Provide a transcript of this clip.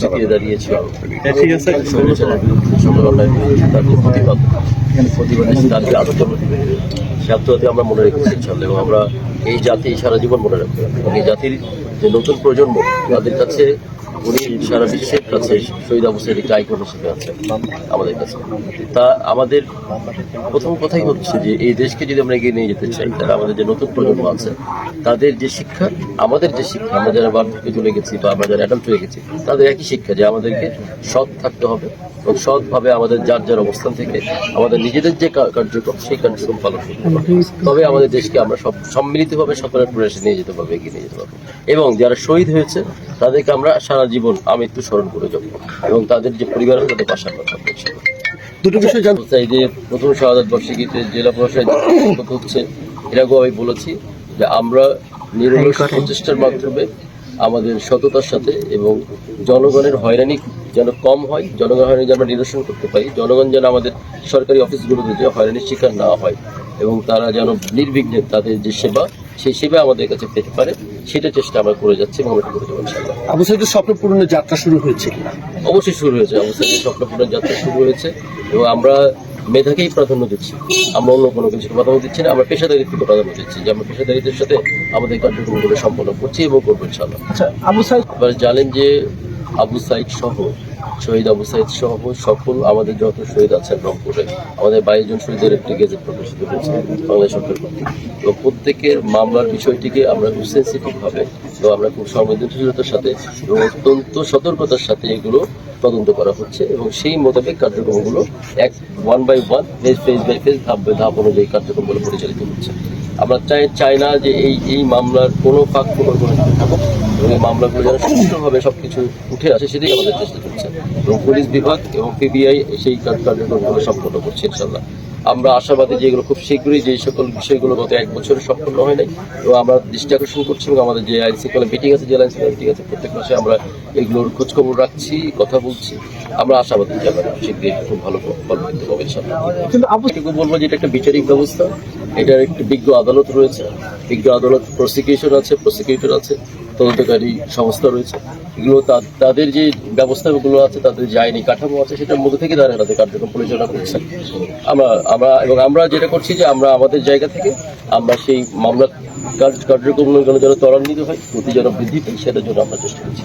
চিতিয়ে তাদের প্রতিবাদ দাবি সে আমরা মনে রেখেছি ইনশাল্লাহ এবং আমরা এই জাতি সারা জীবন মনে রাখব। এবং এই জাতির যে নতুন প্রজন্ম তাদের কাছে উনি সারা বিশ্বের কাছে শহীদ সাইদ একটি আইকন হিসেবে আছে, আমাদের কাছে। তা আমাদের প্রথম কথাই হচ্ছে যে, এই দেশকে যদি আমরা এগিয়ে নিয়ে যেতে চাই, তাহলে আমাদের যে নতুন প্রজন্ম আছে, তাদের যে শিক্ষা, আমাদের যে শিক্ষা, আমরা যারা বার থেকে চলে গেছি বা আমরা যারা অ্যাডাল্ট হয়ে গেছি, তাদের একই শিক্ষা যে আমাদেরকে সৎ থাকতে হবে এবং সৎভাবে আমাদের যার যার অবস্থান থেকে আমাদের নিজেদের যে কার্যক্রম, সেই কার্যক্রম পালন করতে তবে আমাদের দেশকে আমরা সব সম্মিলিতভাবে সকলের প্রয়াসে নিয়ে যেতে পারব, এগিয়ে নিয়ে যেতে পারব। এবং যারা শহীদ হয়েছে, তাদেরকে আমরা সারা জীবন আমৃত্যু স্মরণ করে যাব। এবং তাদের যে পরিবার আছে তাদের পাশে আমরা থাকব দুটো বিষয় জানতে চাই যে প্রথম শাহাদাত বর্ষিকীতে জেলা প্রশাসন কথা হচ্ছে এর আগেও আমি বলেছি যে আমরা নিরলস প্রচেষ্টার মাধ্যমে আমাদের সততার সাথে এবং জনগণের হয়রানি যেন কম হয় জনগণ হয়রানি যেন নিরসন করতে পারি জনগণ যেন আমাদের সরকারি অফিসগুলোতে যে হয়রানির শিকার না হয় এবং তারা যেন নির্বিঘ্নে তাদের যে সেবা সেই সেবা আমাদের কাছে পেতে পারে। সেটা চেষ্টা আমরা করে যাচ্ছি এবং আমরা করে যাব আবু সাইদের স্বপ্ন পূরণের যাত্রা শুরু হয়েছে অবশ্যই শুরু হয়েছে। অবশ্যই স্বপ্নপূরণের যাত্রা শুরু হয়েছে এবং আমরা মেধাকেই প্রাধান্য দিচ্ছি। আমরা অন্য কোনো কিছু প্রাধান্য দিচ্ছি না। আমরা পেশাদারিত্বকে প্রাধান্য দিচ্ছি যে আমরা পেশাদারিত্বের সাথে আমাদের কার্যক্রমগুলো সম্পন্ন করছি এবং করব ইনশাআল্লাহ। আচ্ছা আবু সাইদ আপনারা জানেন যে আবু সাইদ সহ শহীদ সাইদ সহ সকল আমাদের যত শহীদ আছেন রংপুরে, আমাদের বাইশ জন শহীদের একটি গেজেট প্রকাশিত হয়েছে বাংলাদেশ সরকার কর্তৃক। তো প্রত্যেকের মামলার বিষয়টিকে আমরা খুব সেন্সিটিভ ভাবে তো আমরা খুব সংবেদনশীলতার সাথে এবং অত্যন্ত সতর্কতার সাথে এগুলো তদন্ত করা হচ্ছে এবং সেই মোতাবেক কার্যক্রমগুলো এক one by one phase phase by phase ধাপ বাই ধাপ অনুযায়ী কার্যক্রমগুলো পরিচালিত হচ্ছে। আমরা চাই চাই না যে এই এই মামলার কোনো ফাঁক কোনো কিছু থাকুক। এবং মামলাগুলো যেন সুষ্ঠুভাবে সব কিছু উঠে আসে সেটাই আমাদের চেষ্টা চলছে। এবং পুলিশ বিভাগ এবং পিবিআই সেই কার্যক্রমগুলো সম্পন্ন করছে ইনশাল্লাহ আমরা আশাবাদী যে এগুলো খুব শীঘ্রই যে সকল বিষয়গুলো গত এক বছরে সম্পন্ন হয় নাই এবং আমরা দৃষ্টি আকর্ষণ করছি এবং আমাদের যে আইন শৃঙ্খলা মিটিং আছে জেলা আইন শৃঙ্খলা মিটিং আছে প্রত্যেক মাসে আমরা এগুলোর খোঁজখবর রাখছি কথা বলছি। আমরা আশাবাদী যে আমরা শীঘ্রই খুব ভালো ফল পেতে পাবো ইনশাল্লাহ কিন্তু আবু বলব যে এটা একটা বিচারিক ব্যবস্থা। এটার একটি বিজ্ঞ আদালত রয়েছে। বিজ্ঞ আদালত প্রসিকিউশন আছে প্রসিকিউটর আছে। তদন্তকারী সংস্থা রয়েছে। এগুলো তাদের যে ব্যবস্থাগুলো আছে, তাদের যে আইনি কাঠামো আছে, সেটার মধ্যে থেকে তারা তাদের কার্যক্রম পরিচালনা করছে। আমরা আমরা এবং আমরা যেটা করছি যে আমরা আমাদের জায়গা থেকে আমরা সেই মামলা কার্যক্রম কার্যক্রমগুলো যেন ত্বরান্বিত হয় গতি যেন বৃদ্ধি পাই সেটার জন্য আমরা চেষ্টা করছি।